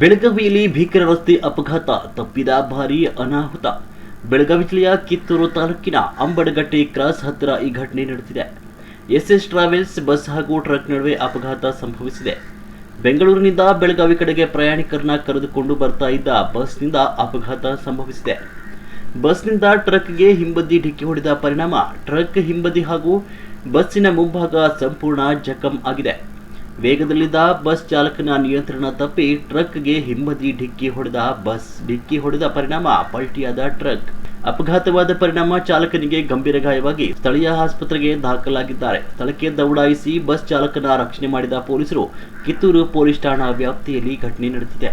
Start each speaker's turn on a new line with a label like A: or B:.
A: ಬೆಳಗಾವಿಯಲ್ಲಿ ಭೀಕರ ರಸ್ತೆ ಅಪಘಾತ, ತಪ್ಪಿದ ಭಾರಿ ಅನಾಹುತ. ಬೆಳಗಾವಿ ಜಿಲ್ಲೆಯ ಕಿತ್ತೂರು ತಾಲೂಕಿನ ಅಂಬಡಗಟ್ಟೆ ಕ್ರಾಸ್ ಹತ್ತಿರ ಈ ಘಟನೆ ನಡೆದಿದೆ. ಎಸ್ಎಸ್ ಟ್ರಾವೆಲ್ಸ್ ಬಸ್ ಹಾಗೂ ಟ್ರಕ್ ನಡುವೆ ಅಪಘಾತ ಸಂಭವಿಸಿದೆ. ಬೆಂಗಳೂರಿನಿಂದ ಬೆಳಗಾವಿ ಕಡೆಗೆ ಪ್ರಯಾಣಿಕರನ್ನ ಕರೆದುಕೊಂಡು ಬರ್ತಾ ಇದ್ದ ಬಸ್ನಿಂದ ಅಪಘಾತ ಸಂಭವಿಸಿದೆ. ಬಸ್ನಿಂದ ಟ್ರಕ್ಗೆ ಹಿಂಬದಿ ಡಿಕ್ಕಿ ಹೊಡೆದ ಪರಿಣಾಮ, ಟ್ರಕ್ ಹಿಂಬದಿ ಹಾಗೂ ಬಸ್ಸಿನ ಮುಂಭಾಗ ಸಂಪೂರ್ಣ ಜಖಂ ಆಗಿದೆ. ವೇಗದಲ್ಲಿದ್ದ ಬಸ್ ಚಾಲಕನ ನಿಯಂತ್ರಣ ತಪ್ಪಿ ಟ್ರಕ್ಗೆ ಹಿಂಬದಿ ಡಿಕ್ಕಿ ಹೊಡೆದ ಬಸ್ ಡಿಕ್ಕಿ ಹೊಡೆದ ಪರಿಣಾಮ ಪಲ್ಟಿಯಾದ ಟ್ರಕ್. ಅಪಘಾತವಾದ ಪರಿಣಾಮ ಚಾಲಕನಿಗೆ ಗಂಭೀರ ಗಾಯವಾಗಿ ಸ್ಥಳೀಯ ಆಸ್ಪತ್ರೆಗೆ ದಾಖಲಾಗಿದ್ದಾರೆ. ಸ್ಥಳಕ್ಕೆ ದೌಡಾಯಿಸಿ ಬಸ್ ಚಾಲಕನ ರಕ್ಷಣೆ ಮಾಡಿದ ಪೊಲೀಸರು ಕಿತ್ತೂರು ಪೊಲೀಸ್ ಠಾಣಾ ವ್ಯಾಪ್ತಿಯಲ್ಲಿ ಘಟನೆ ನಡೆದಿದೆ.